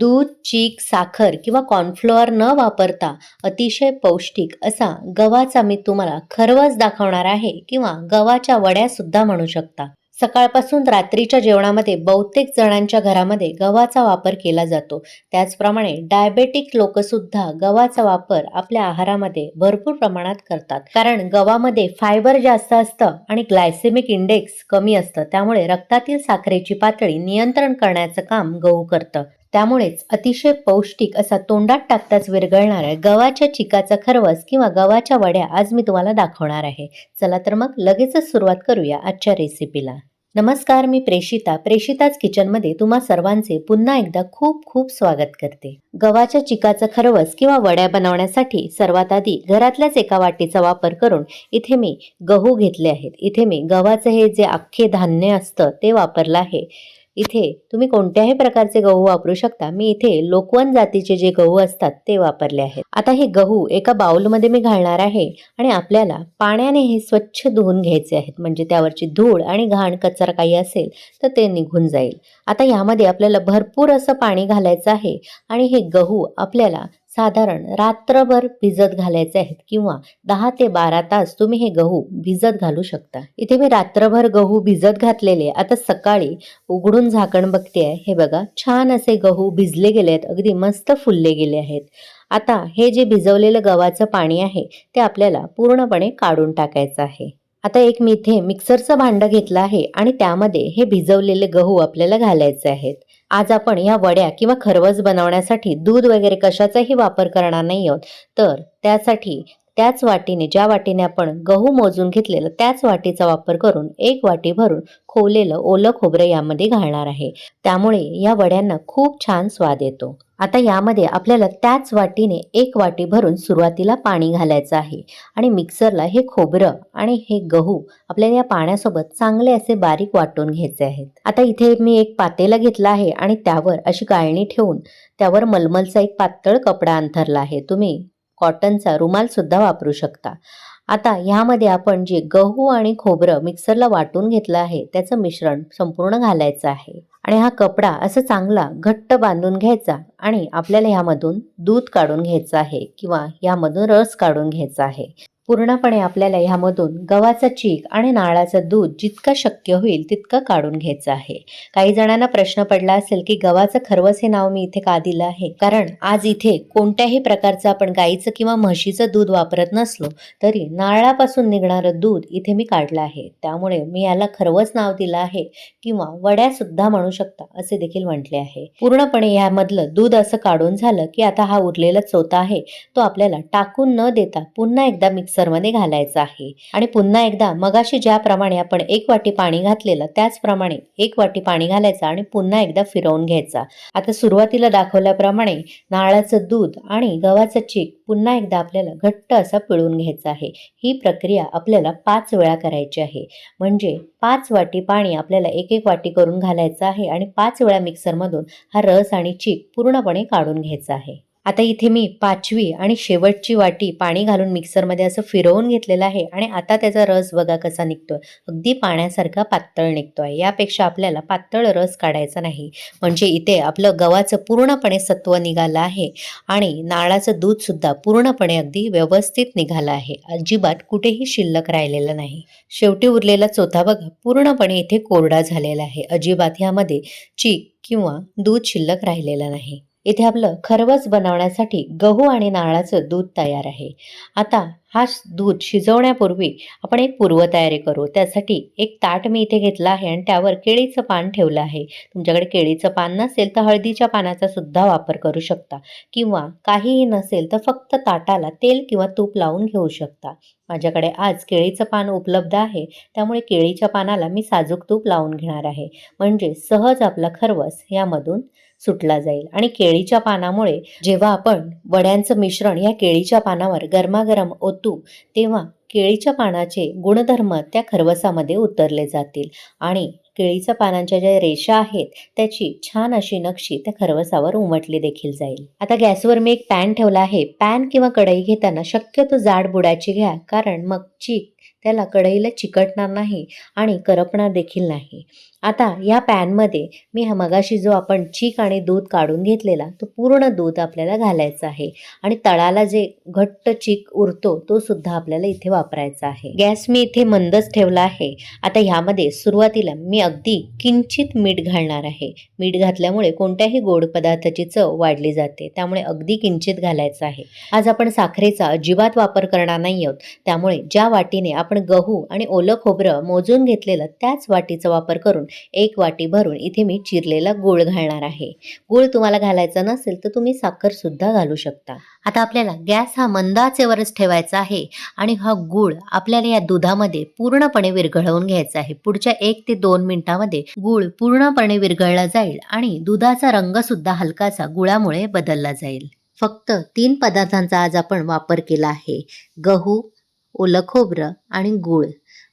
दूध चीक साखर किंवा कॉर्नफ्लोअर न वापरता अतिशय पौष्टिक असा गव्हाचा मी तुम्हाला खरवस दाखवणार आहे किंवा गव्हाच्या वड्या सुद्धा म्हणू शकता. सकाळपासून रात्रीच्या जेवणामध्ये बहुतेक जणांच्या घरामध्ये गव्हाचा वापर केला जातो. त्याचप्रमाणे डायबेटिक लोक सुद्धा गव्हाचा वापर आपल्या आहारामध्ये भरपूर प्रमाणात करतात. कारण गव्हामध्ये फायबर जास्त असतं आणि ग्लायसेमिक इंडेक्स कमी असतं. त्यामुळे रक्तातील साखरेची पातळी नियंत्रण करण्याचं काम गहू करतं. त्यामुळेच अतिशय पौष्टिक असा तोंडात टाकताच विरघळणाऱ्या गव्हाच्या चिकाचा खरवस किंवा गव्हाच्या वड्या आज मी तुम्हाला दाखवणार आहे. चला तर मग लगेचच सुरुवात करूया आजच्या रेसिपीला. नमस्कार मी प्रेषिता. प्रेषिताच किचनमध्ये तुम्हा सर्वांचे पुन्हा एकदा खूप खूप स्वागत करते. गव्हाच्या चिकाचा खरवस किंवा वड्या बनवण्यासाठी सर्वात आधी घरातल्याच एका वाटीचा वापर करून इथे मी गहू घेतले आहेत. इथे मी गव्हाचं हे जे अख्खे धान्य असतं ते वापरलं आहे. इथे तुम्ही कोणत्याही प्रकारचे गहू वापरू शकता. मी इथे लोकवन जातीचे जे गहू असतात ते वापरले आहेत. आता हे गहू एका बाउलमध्ये मी घालणार आहे आणि आपल्याला पाण्याने हे स्वच्छ धुवून घ्यायचे आहेत. म्हणजे त्यावरची धूळ आणि घाण कचरा काही असेल तर ते निघून जाईल. आता यामध्ये आपल्याला भरपूर असं पाणी घालायचं आहे आणि हे गहू आपल्याला साधारण रात्रभर भिजत घालायचे आहेत किंवा दहा ते बारा तास तुम्ही हे गहू भिजत घालू शकता. इथे मी रात्रभर गहू भिजत घातलेले आता सकाळी उघडून झाकण बघते आहे. हे बघा छान असे गहू भिजले गेले आहेत. अगदी मस्त फुलले गेले आहेत. आता हे जे भिजवलेलं गव्हाचं पाणी आहे ते आपल्याला पूर्णपणे काढून टाकायचं आहे. आता एक मी इथे मिक्सरचं भांडं घेतलं आहे आणि त्यामध्ये हे भिजवलेले गहू आपल्याला घालायचे आहेत. आज आपण या वड्या किंवा खरवस बनवण्यासाठी दूध वगैरे कशाचाही वापर करणार नाही आहोत. तर त्यासाठी त्याच वाटीने ज्या वाटीने आपण गहू मोजून घेतलेलं त्याच वाटीचा वापर करून एक वाटी भरून खोवलेलं ओलं खोबरं यामध्ये घालणार आहे. त्यामुळे या वड्यांना खूप छान स्वाद येतो. आता यामध्ये आपल्याला त्याच वाटीने एक वाटी भरून सुरुवातीला पाणी घालायचं आहे आणि मिक्सरला हे खोबरं आणि हे गहू आपल्याला या पाण्यासोबत चांगले असे बारीक वाटून घ्यायचे आहेत. आता इथे मी एक पातेला घेतला आहे आणि त्यावर अशी गाळणी ठेवून त्यावर मलमलचा एक पातळ कपडा अंथरला आहे. तुम्ही कॉटनचा रुमालसुद्धा वापरू शकता. आता ह्यामध्ये आपण जे गहू आणि खोबरं मिक्सरला वाटून घेतलं आहे त्याचं मिश्रण संपूर्ण घालायचं आहे. आणि हा कपडा असं चांगला घट्ट बांधून घ्यायचा आणि आपल्याला ह्यामधून दूध काढून घ्यायचं आहे किंवा ह्यामधून रस काढून घ्यायचा आहे. पूर्णपणे आपल्याला ह्यामधून गव्हाचा चीक आणि नारळाचं दूध जितकं शक्य होईल तितकं काढून घ्यायचं आहे. काही जणांना प्रश्न पडला असेल की गव्हाचं खरवस हे नाव मी इथे का दिलं आहे? कारण आज इथे कोणत्याही प्रकारचं आपण गाईचं किंवा म्हशीचं दूध वापरत नसलो तरी नारळापासून निघणारं दूध इथे मी काढलं आहे. त्यामुळे मी याला खरवस नाव दिलं आहे किंवा वड्या सुद्धा म्हणू शकता असे देखील म्हटले आहे. पूर्णपणे यामधलं दूध असं काढून झालं की आता हा उरलेला चोथा आहे तो आपल्याला टाकून न देता पुन्हा एकदा मिक्स मिक्सरमध्ये घालायचा आहे. आणि पुन्हा एकदा मगाशी ज्याप्रमाणे आपण एक वाटी पाणी घातलेलं त्याचप्रमाणे एक वाटी पाणी घालायचं आणि पुन्हा एकदा फिरवून घ्यायचा. आता सुरुवातीला दाखवल्याप्रमाणे नारळाचं दूध आणि गव्हाचं चीक पुन्हा एकदा आपल्याला घट्ट असा पिळून घ्यायचा आहे. ही प्रक्रिया आपल्याला पाच वेळा करायची आहे. म्हणजे पाच वाटी पाणी आपल्याला एक एक वाटी करून घालायचं आहे आणि पाच वेळा मिक्सरमधून हा रस आणि चीक पूर्णपणे काढून घ्यायचा आहे. आता इथे मी पाचवी आणि शेवटची वाटी पाणी घालून मिक्सरमध्ये असं फिरवून घेतलेलं आहे आणि आता त्याचा रस बघा कसा निघतोय. अगदी पाण्यासारखा पातळ निघतोय. यापेक्षा आपल्याला पातळ रस काढायचा नाही. म्हणजे इथे आपलं गव्हाचं पूर्णपणे सत्व निघालं आहे आणि नाळाचं दूधसुद्धा पूर्णपणे अगदी व्यवस्थित निघालं आहे. अजिबात कुठेही शिल्लक राहिलेलं नाही. शेवटी उरलेला चोथा बघा पूर्णपणे इथे कोरडा झालेला आहे. अजिबात ह्यामध्ये चीक किंवा दूध शिल्लक राहिलेलं नाही. इथे आपलं खरवस बनवण्यासाठी गहू आणि नारळाचं दूध तयार आहे. आता हा दूध शिजवण्यापूर्वी आपण एक पूर्वतयारी करू. त्यासाठी एक ताट मी इथे घेतला आहे आणि त्यावर केळीचं पान ठेवलं आहे. तुमच्याकडे केळीचं पान नसेल तर हळदीच्या पानाचा सुद्धा वापर करू शकता किंवा काहीही नसेल तर फक्त ताटाला तेल किंवा तूप लावून घेऊ शकता. माझ्याकडे आज केळीचं पान उपलब्ध आहे त्यामुळे केळीच्या पानाला मी साजूक तूप लावून घेणार आहे. म्हणजे सहज आपला खरवस यामधून सुटला जाईल. आणि केळीच्या पानामुळे जेव्हा आपण वड्यांचं मिश्रण या केळीच्या पानावर गरमागरम ओतू तेव्हा केळीच्या पानाचे गुणधर्म त्या खरवसामध्ये उतरले जातील. आणि केळीच्या पानांच्या ज्या रेषा आहेत त्याची छान अशी नक्षी त्या खरवसावर उमटली देखील जाईल. आता गॅसवर मी एक पॅन ठेवला आहे. पॅन किंवा कढई घेताना शक्यतो जाड बुडाची घ्या कारण मग चीक त्याला कढईला चिकटणार नाही आणि करपणार देखील नाही. आता या पॅनमध्ये मी हा मगाशी जो आपण चीक आणि दूध काढून घेतलेला तो पूर्ण दूध आपल्याला घालायचा आहे. आणि तळाला जे घट्ट चीक उरतो तो सुद्धा आपल्याला इथे वापरायचा आहे. गॅस मी इथे मंदच ठेवला आहे. आता ह्यामध्ये सुरुवातीला मी अगदी किंचित मीठ घालणार आहे. मीठ घातल्यामुळे कोणत्याही गोड पदार्थाची चव वाढली जाते. त्यामुळे अगदी किंचित घालायचं आहे. आज आपण साखरेचा अजिबात वापर करणार नाही आहोत. त्यामुळे ज्या वाटीने आपण गहू आणि ओलं खोबरं मोजून घेतलेलं त्याच वाटीचा वापर करून एक वाटी भरून इथे मी चिरलेला गूळ घालणार आहे. गूळ तुम्हाला घालायचा नसेल तर तुम्ही साखर सुद्धा घालू शकता. आता आपल्याला गॅस हा मंदाचेवरच ठेवायचा आहे आणि हा गूळ आपल्याला या दुधामध्ये पूर्णपणे विरघळवून घ्यायचा आहे. पुढच्या एक ते दोन मिनिटामध्ये गूळ पूर्णपणे विरघळला जाईल आणि दुधाचा रंग सुद्धा हलकासा गुळामुळे बदलला जाईल. फक्त तीन पदार्थांचा आज आपण वापर केला आहे. गहू ओलं खोबरं आणि गूळ.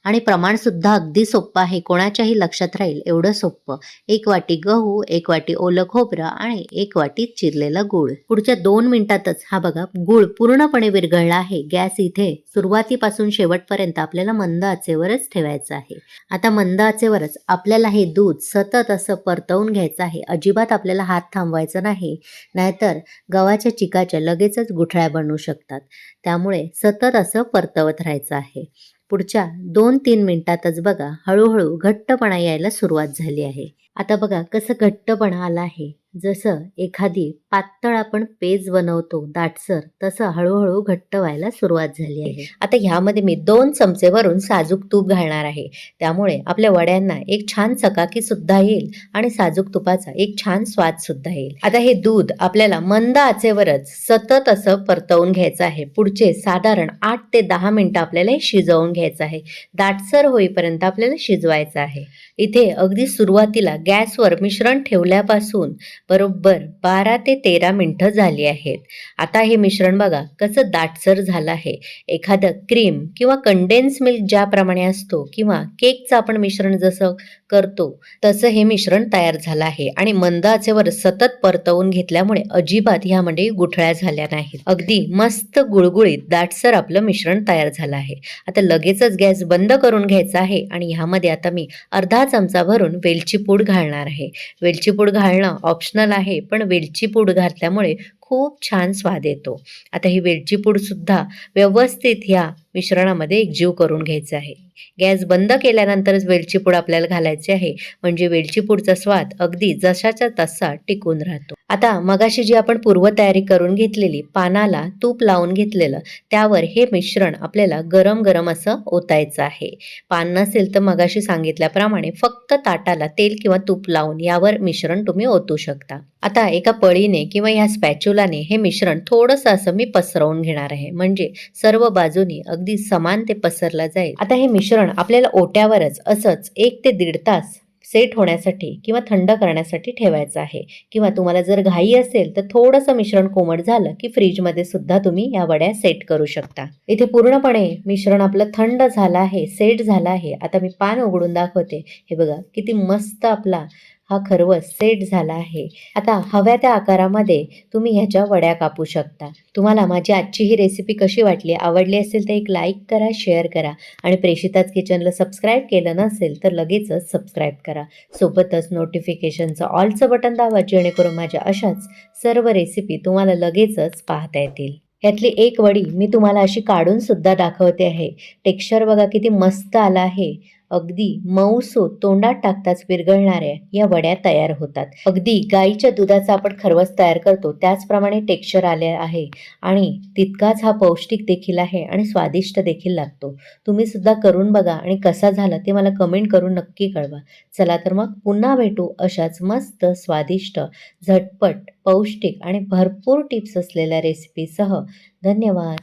आणि प्रमाणसुद्धा अगदी सोपं आहे. कोणाच्याही लक्षात राहील एवढं सोपं. एक वाटी गहू एक वाटी ओलं खोबरं आणि एक वाटी चिरलेला गूळ. पुढच्या दोन मिनिटातच हा बघा गूळ पूर्णपणे विरघळला आहे. गॅस इथे सुरुवातीपासून शेवटपर्यंत आपल्याला मंद आचेवरच ठेवायचं आहे. आता मंद आचेवरच आपल्याला हे दूध सतत असं परतवून घ्यायचं आहे. अजिबात आपल्याला हात थांबवायचा नाही. नाहीतर गव्हाच्या चिकाच्या लगेचच गुठळ्या बनवू शकतात. त्यामुळे सतत असं परतवत राहायचं आहे. पुढच्या दोन तीन मिनिटातच बघा हळूहळू घट्टपणा यायला सुरुवात झाली आहे. आता बघा कसं घट्टपणा आला आहे. जसं एखादी पातळ आपण पेज बनवतो दाटसर तसं हळूहळू घट्ट व्हायला सुरुवात झाली आहे. आता ह्यामध्ये मी दोन चमचे भरून साजूक तूप घालणार आहे. त्यामुळे आपल्या वड्यांना एक छान चकाकी सुद्धा येईल आणि साजूक तुपाचा एक छान स्वाद सुद्धा येईल. आता हे दूध आपल्याला मंद आचेवरच सतत असं परतवून घ्यायचं आहे. पुढचे साधारण आठ ते दहा मिनिटं आपल्याला हे शिजवून घ्यायचं आहे. दाटसर होईपर्यंत आपल्याला शिजवायचं आहे. इथे अगदी सुरुवातीला गॅसवर मिश्रण ठेवल्यापासून बरोबर बारा ते तेरा मिनटं झाली आहेत. आता हे मिश्रण बघा कसं दाटसर झालं आहे. एखादं क्रीम किंवा कंडेन्स मिल्क ज्याप्रमाणे असतो किंवा केकचं आपण मिश्रण जसं करतो तसं हे मिश्रण तयार झालं आहे. आणि मंद आचेवर सतत परतवून घेतल्यामुळे अजिबात ह्यामध्ये गुठळ्या झाल्या नाहीत. अगदी मस्त गुळगुळीत दाटसर आपलं मिश्रण तयार झालं आहे. आता लगेचच गॅस बंद करून घ्यायचा आहे आणि ह्यामध्ये आता मी अर्धा चमचा भरून वेलची पूड घालणार आहे. वेलची पूड घालणं ऑप्शनल आहे. पण वेलची पूड घातल्यामुळे खूप छान स्वाद येतो. आता ही वेलची पूडसुद्धा व्यवस्थित ह्या मिश्रणामध्ये एकजीव करून घ्यायचं आहे. गॅस बंद केल्यानंतरच वेलची पूड आपल्याला घालायची आहे. म्हणजे वेलची पूडचा स्वाद अगदी जशाच्या तसा टिकून राहतो. आता मगाशी जी आपण पूर्वतयारी करून घेतलेली पानाला तूप लावून घेतलेलं त्यावर हे मिश्रण आपल्याला गरम गरम असं ओतायचं आहे. पान नसेल तर मगाशी सांगितल्याप्रमाणे फक्त ताटाला तेल किंवा तूप लावून यावर मिश्रण तुम्ही ओतू शकता. आता एका पळीने किंवा या स्पॅच्युलाने हे मिश्रण थोडंसं असं मी पसरवून घेणार आहे. म्हणजे सर्व बाजूनी अगदी समान ते पसरलं जाईल. आता हे मिश्रण आपल्याला ओट्यावरच असंच एक ते दीड तास सेट होण्यासाठी किंवा थंड करण्यासाठी ठेवायचं आहे. किंवा तुम्हाला जर घाई असेल तर थोडंसं मिश्रण कोमट झालं की फ्रीजमध्ये सुद्धा तुम्ही या वड्या सेट करू शकता. इथे पूर्णपणे मिश्रण आपलं थंड झालं आहे सेट झालं आहे. आता मी पान उघडून दाखवते. हे बघा किती मस्त आपला हा खरवस सेट झाला आहे. आता हव्या त्या आकारामध्ये तुम्ही ह्याच्या वड्या कापू शकता. तुम्हाला माझी आजची ही रेसिपी कशी वाटली आवडली असेल तर एक लाईक करा शेअर करा आणि प्रेषिताच किचनला सबस्क्राईब केलं नसेल तर लगेचच सबस्क्राईब करा. सोबतच नोटिफिकेशनचं ऑलचं बटन दाबा जेणेकरून माझ्या अशाच सर्व रेसिपी तुम्हाला लगेचच पाहता येतील. यातली एक वडी मी तुम्हाला अशी काढून सुद्धा दाखवते आहे. टेक्स्चर बघा किती मस्त आला आहे. अगदी मऊसो हो तोंडात टाकताच विरघळणाऱ्या या वड्या तयार होतात. अगदी गाईच्या दुधाचा आपण खरवस तयार करतो त्याचप्रमाणे टेक्स्चर आले आहे आणि तितकाच हा पौष्टिक देखील आहे आणि स्वादिष्ट देखील लागतो. तुम्ही सुद्धा करून बघा आणि कसा झाला ते मला कमेंट करून नक्की कळवा. चला तर मग पुन्हा भेटू अशाच मस्त स्वादिष्ट झटपट पौष्टिक आणि भरपूर टिप्स असलेल्या रेसिपीसह धन्यवाद.